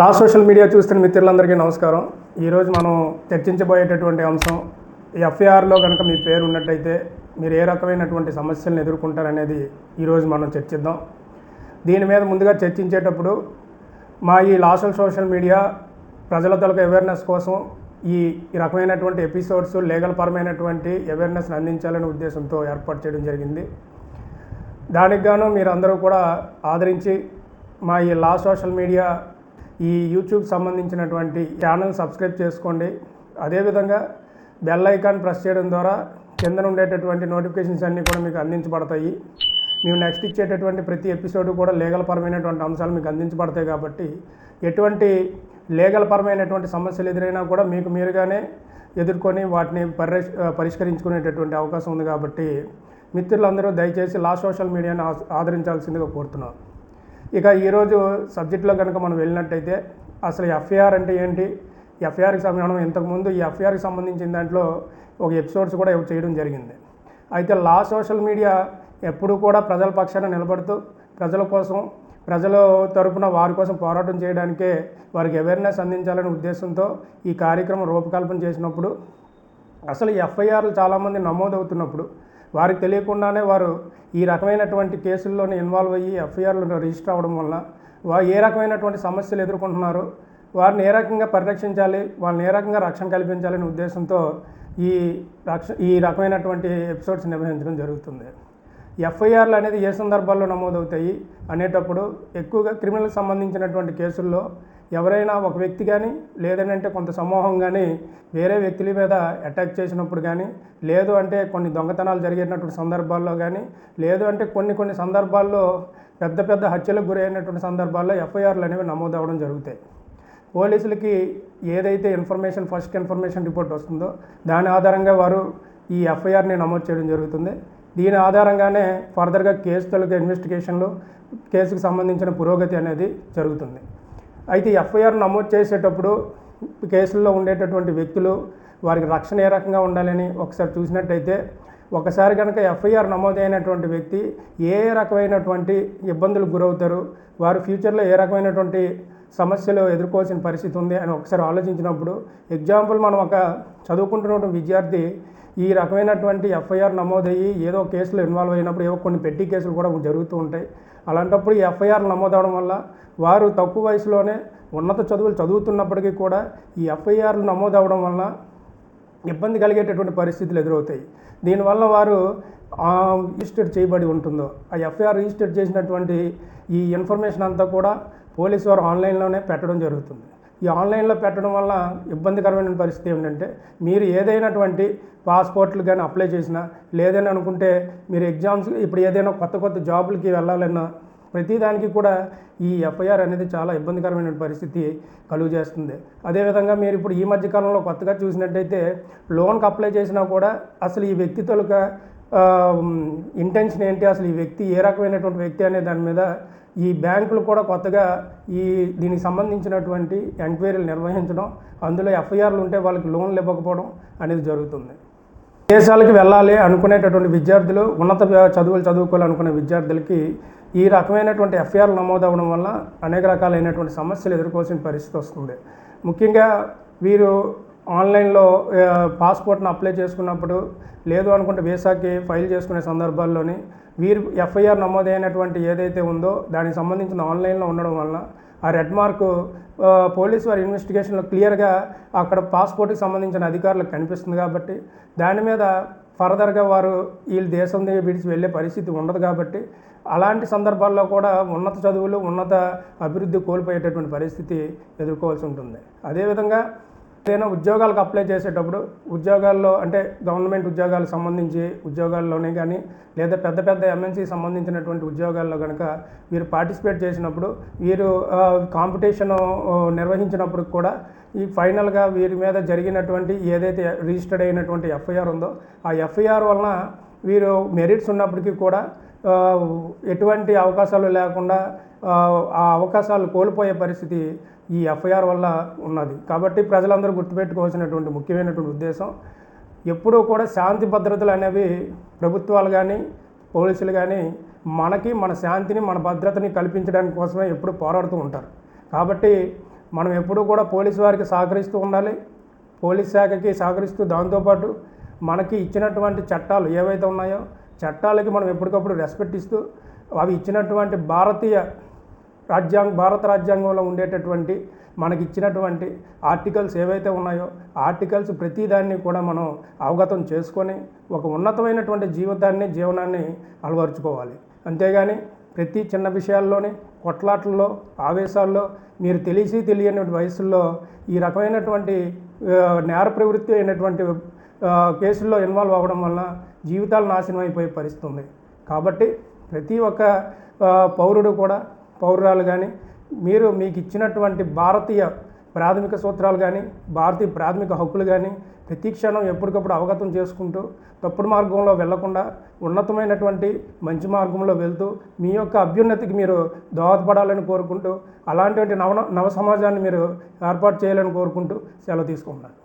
లా social media చూస్తున్న మిత్రులందరికీ నమస్కారం. ఈరోజు మనం చర్చించబోయేటటువంటి అంశం ఎఫ్ఐఆర్లో కనుక మీ పేరు ఉన్నట్టయితే మీరు ఏ రకమైనటువంటి సమస్యలను ఎదుర్కొంటారనేది ఈరోజు మనం చర్చిద్దాం. దీని మీద ముందుగా చర్చించేటప్పుడు మా ఈ లాసల్ సోషల్ మీడియా ప్రజల తలకు అవేర్నెస్ కోసం ఈ ఈ రకమైనటువంటి ఎపిసోడ్స్ లీగల్ పరమైనటువంటి అవేర్నెస్ని అందించాలనే ఉద్దేశంతో ఏర్పాటు చేయడం జరిగింది. దానికి గాను మీరు అందరూ కూడా ఆదరించి మా ఈ లా సోషల్ మీడియా ఈ యూట్యూబ్ సంబంధించినటువంటి ఛానల్ సబ్స్క్రైబ్ చేసుకోండి. అదేవిధంగా బెల్ ఐకాన్ ప్రెస్ చేయడం ద్వారా కింద ఉండేటటువంటి నోటిఫికేషన్స్ అన్నీ కూడా మీకు అందించబడతాయి. మేము నెక్స్ట్ ఇచ్చేటటువంటి ప్రతి ఎపిసోడ్ కూడా లీగల్ పరమైనటువంటి అంశాలు మీకు అందించబడతాయి కాబట్టి ఎటువంటి లీగల్ పరమైనటువంటి సమస్యలు ఎదురైనా కూడా మీకు మీరుగానే ఎదుర్కొని వాటిని పరి పరిష్కరించుకునేటటువంటి అవకాశం ఉంది కాబట్టి మిత్రులందరూ దయచేసి లా సోషల్ మీడియాను ఆ- ఆదరించాల్సిందిగా కోరుతున్నాను. ఇక ఈరోజు సబ్జెక్ట్లో కనుక మనం వెళ్ళినట్టయితే అసలు ఎఫ్ఐఆర్ అంటే ఏంటి? ఎఫ్ఐఆర్కి మనం ఇంతకుముందు ఈ ఎఫ్ఐఆర్కి సంబంధించిన దాంట్లో ఒక ఎపిసోడ్స్ కూడా చేయడం జరిగింది. అయితే లా సోషల్ మీడియా ఎప్పుడూ కూడా ప్రజల పక్షాన నిలబడుతూ ప్రజల కోసం ప్రజల తరపున వారి కోసం పోరాటం చేయడానికే వారికి అవేర్నెస్ అందించాలనే ఉద్దేశంతో ఈ కార్యక్రమం రూపకల్పన చేసినప్పుడు అసలు ఎఫ్ఐఆర్లు చాలామంది నమోదవుతున్నప్పుడు వారికి తెలియకుండానే వారు ఈ రకమైనటువంటి కేసుల్లోనే ఇన్వాల్వ్ అయ్యి ఎఫ్ఐఆర్లు రిజిస్టర్ అవ్వడం వల్ల వారు ఏ రకమైనటువంటి సమస్యలు ఎదుర్కొంటున్నారు వారిని ఏ రకంగా పరిరక్షించాలి వాళ్ళని ఏ రకంగా రక్షణ కల్పించాలనే ఉద్దేశంతో ఈ రక్ష ఈ రకమైనటువంటి ఎపిసోడ్స్ నిర్వహించడం జరుగుతుంది. ఎఫ్ఐఆర్లు అనేది ఏ సందర్భాల్లో నమోదవుతాయి అనేటప్పుడు ఎక్కువగా క్రిమినల్ సంబంధించినటువంటి కేసుల్లో ఎవరైనా ఒక వ్యక్తి కానీ లేదంటే కొంత సమూహం కానీ వేరే వ్యక్తుల మీద అటాక్ చేసినప్పుడు కానీ లేదు అంటే కొన్ని దొంగతనాలు జరిగినటువంటి సందర్భాల్లో కానీ లేదు అంటే కొన్ని కొన్ని సందర్భాల్లో పెద్ద పెద్ద హత్యలకు గురైనటువంటి సందర్భాల్లో ఎఫ్ఐఆర్లు అనేవి నమోదవడం జరుగుతాయి. పోలీసులకి ఏదైతే ఇన్ఫర్మేషన్ ఫస్ట్ ఇన్ఫర్మేషన్ రిపోర్ట్ వస్తుందో దాని ఆధారంగా వారు ఈ ఎఫ్ఐఆర్ని నమోదు చేయడం జరుగుతుంది. దీని ఆధారంగానే ఫర్దర్గా కేసు తొలగ ఇన్వెస్టిగేషన్లు కేసుకు సంబంధించిన పురోగతి అనేది జరుగుతుంది. అయితే ఎఫ్ఐఆర్ నమోదు చేసేటప్పుడు కేసుల్లో ఉండేటటువంటి వ్యక్తులు వారికి రక్షణ ఏ రకంగా ఉండాలని ఒకసారి చూసినట్టయితే ఒకసారి కనుక ఎఫ్ఐఆర్ నమోదైనటువంటి వ్యక్తి ఏ రకమైనటువంటి ఇబ్బందులకు గురవుతారు వారు ఫ్యూచర్లో ఏ రకమైనటువంటి సమస్యలు ఎదుర్కోవాల్సిన పరిస్థితి ఉంది అని ఒకసారి ఆలోచించినప్పుడు ఎగ్జాంపుల్ మనం ఒక చదువుకుంటున్నటువంటి విద్యార్థి ఈ రకమైనటువంటి ఎఫ్ఐఆర్ నమోదయ్యి ఏదో కేసులు ఇన్వాల్వ్ అయినప్పుడు ఏవో కొన్ని పెట్టి కేసులు కూడా జరుగుతూ ఉంటాయి. అలాంటప్పుడు ఈ ఎఫ్ఐఆర్ నమోదవడం వల్ల వారు తక్కువ వయసులోనే ఉన్నత చదువులు చదువుతున్నప్పటికీ కూడా ఈ ఎఫ్ఐఆర్లు నమోదవడం వల్ల ఇబ్బంది కలిగేటటువంటి పరిస్థితులు ఎదురవుతాయి. దీనివల్ల వారు రిజిస్టర్ చేయబడి ఉంటుందో ఆ ఎఫ్ఐఆర్ రిజిస్టర్ చేసినటువంటి ఈ ఇన్ఫర్మేషన్ అంతా కూడా పోలీసు వారు ఆన్లైన్లోనే పెట్టడం జరుగుతుంది. ఈ ఆన్లైన్లో పెట్టడం వల్ల ఇబ్బందికరమైన పరిస్థితి ఏమిటంటే మీరు ఏదైనటువంటి పాస్పోర్ట్లు కానీ అప్లై చేసినా లేదని అనుకుంటే మీరు ఎగ్జామ్స్ ఇప్పుడు ఏదైనా కొత్త కొత్త జాబులకి వెళ్ళాలన్నా ప్రతిదానికి కూడా ఈ ఎఫ్ఐఆర్ అనేది చాలా ఇబ్బందికరమైన పరిస్థితి కలుగు చేస్తుంది. అదేవిధంగా మీరు ఇప్పుడు ఈ మధ్యకాలంలో కొత్తగా చూసినట్టయితే లోన్కి అప్లై చేసినా కూడా అసలు ఈ వ్యక్తి తొలుక ఇంటెన్షన్ ఏంటి? అసలు ఈ వ్యక్తి ఏ రకమైనటువంటి వ్యక్తి అనే దాని మీద ఈ బ్యాంకులు కూడా కొత్తగా ఈ దీనికి సంబంధించినటువంటి ఎంక్వైరీలు నిర్వహించడం అందులో ఎఫ్ఐఆర్లు ఉంటే వాళ్ళకి లోన్లు ఇవ్వకపోవడం అనేది జరుగుతుంది. దేశాలకు వెళ్ళాలి అనుకునేటటువంటి విద్యార్థులు ఉన్నత చదువులు చదువుకోవాలనుకునే విద్యార్థులకి ఈ రకమైనటువంటి ఎఫ్ఐఆర్ నమోదవడం వల్ల అనేక రకాలైనటువంటి సమస్యలు ఎదుర్కోవాల్సిన పరిస్థితి వస్తుంది. ముఖ్యంగా వీరు ఆన్లైన్లో పాస్పోర్ట్ని పాస్పోర్ట్ను అప్లై చేసుకున్నప్పుడు లేదు అనుకుంటే వీసాకి ఫైల్ చేసుకునే సందర్భాల్లోని వీరు ఎఫ్ఐఆర్ నమోదైనటువంటి ఏదైతే ఉందో దానికి సంబంధించిన ఆన్లైన్లో ఉండడం వలన ఆ రెడ్ మార్కు పోలీసు వారి ఇన్వెస్టిగేషన్లో క్లియర్గా అక్కడ పాస్పోర్ట్కి సంబంధించిన అధికారులకు కనిపిస్తుంది కాబట్టి దాని మీద ఫర్దర్గా వారు వీళ్ళు దేశం దగ్గర విడిచి వెళ్ళే పరిస్థితి ఉండదు కాబట్టి అలాంటి సందర్భాల్లో కూడా ఉన్నత చదువులు ఉన్నత అభివృద్ధి కోల్పోయేటటువంటి పరిస్థితి ఎదుర్కోవాల్సి ఉంటుంది. అదేవిధంగా నేను ఉద్యోగాలకు అప్లై చేసేటప్పుడు ఉద్యోగాల్లో అంటే గవర్నమెంట్ ఉద్యోగాలకు సంబంధించి ఉద్యోగాల్లోనే కానీ లేదా పెద్ద పెద్ద ఎంఎన్సీ సంబంధించినటువంటి ఉద్యోగాల్లో కనుక వీరు పార్టిసిపేట్ చేసినప్పుడు వీరు కాంపిటీషన్ నిర్వహించినప్పుడు కూడా ఈ ఫైనల్గా వీరి మీద జరిగినటువంటి ఏదైతే రిజిస్టర్డ్ అయినటువంటి ఎఫ్ఐఆర్ ఉందో ఆ ఎఫ్ఐఆర్ వలన వీరు మెరిట్స్ ఉన్నప్పటికీ కూడా ఎటువంటి అవకాశాలు లేకుండా ఆ అవకాశాలు కోల్పోయే పరిస్థితి ఈ ఎఫ్ఐఆర్ వల్ల ఉన్నది. కాబట్టి ప్రజలందరూ గుర్తుపెట్టుకోవాల్సినటువంటి ముఖ్యమైనటువంటి ఉద్దేశం ఎప్పుడూ కూడా శాంతి భద్రతలు అనేవి ప్రభుత్వాలు కానీ పోలీసులు కానీ మనకి మన శాంతిని మన భద్రతని కల్పించడానికి కోసమే ఎప్పుడు పోరాడుతూ ఉంటారు. కాబట్టి మనం ఎప్పుడూ కూడా పోలీసు వారికి సహకరిస్తూ ఉండాలి. పోలీస్ శాఖకి సహకరిస్తూ దాంతోపాటు మనకి ఇచ్చినటువంటి చట్టాలు ఏవైతే ఉన్నాయో చట్టాలకి మనం ఎప్పటికప్పుడు రెస్పెక్ట్ ఇస్తూ అవి ఇచ్చినటువంటి భారతీయ రాజ్యాంగ భారత రాజ్యాంగంలో ఉండేటటువంటి మనకి ఇచ్చినటువంటి ఆర్టికల్స్ ఏవైతే ఉన్నాయో ఆర్టికల్స్ ప్రతిదాన్ని కూడా మనం అవగతం చేసుకొని ఒక ఉన్నతమైనటువంటి జీవితాన్ని జీవనాన్ని అలవరుచుకోవాలి. అంతేగాని ప్రతి చిన్న విషయాల్లోనే కొట్లాట్లలో ఆవేశాల్లో మీరు తెలిసి తెలియని వయసుల్లో ఈ రకమైనటువంటి నేర ప్రవృత్తి అయినటువంటి కేసుల్లో ఇన్వాల్వ్ అవ్వడం వలన జీవితాలు నాశనం అయిపోయే పరిస్థితుంది. కాబట్టి ప్రతి ఒక్క పౌరుడు కూడా పౌరురాలు కానీ మీరు మీకు ఇచ్చినటువంటి భారతీయ ప్రాథమిక సూత్రాలు కానీ భారతీయ ప్రాథమిక హక్కులు కానీ ప్రతి క్షణం ఎప్పటికప్పుడు అవగతం చేసుకుంటూ తప్పుడు మార్గంలో వెళ్ళకుండా ఉన్నతమైనటువంటి మంచి మార్గంలో వెళ్తూ మీ యొక్క అభ్యున్నతికి మీరు దోహదపడాలని కోరుకుంటూ అలాంటి నవ నవ సమాజాన్ని మీరు ఏర్పాటు చేయాలని కోరుకుంటూ సెలవు తీసుకుంటున్నాను.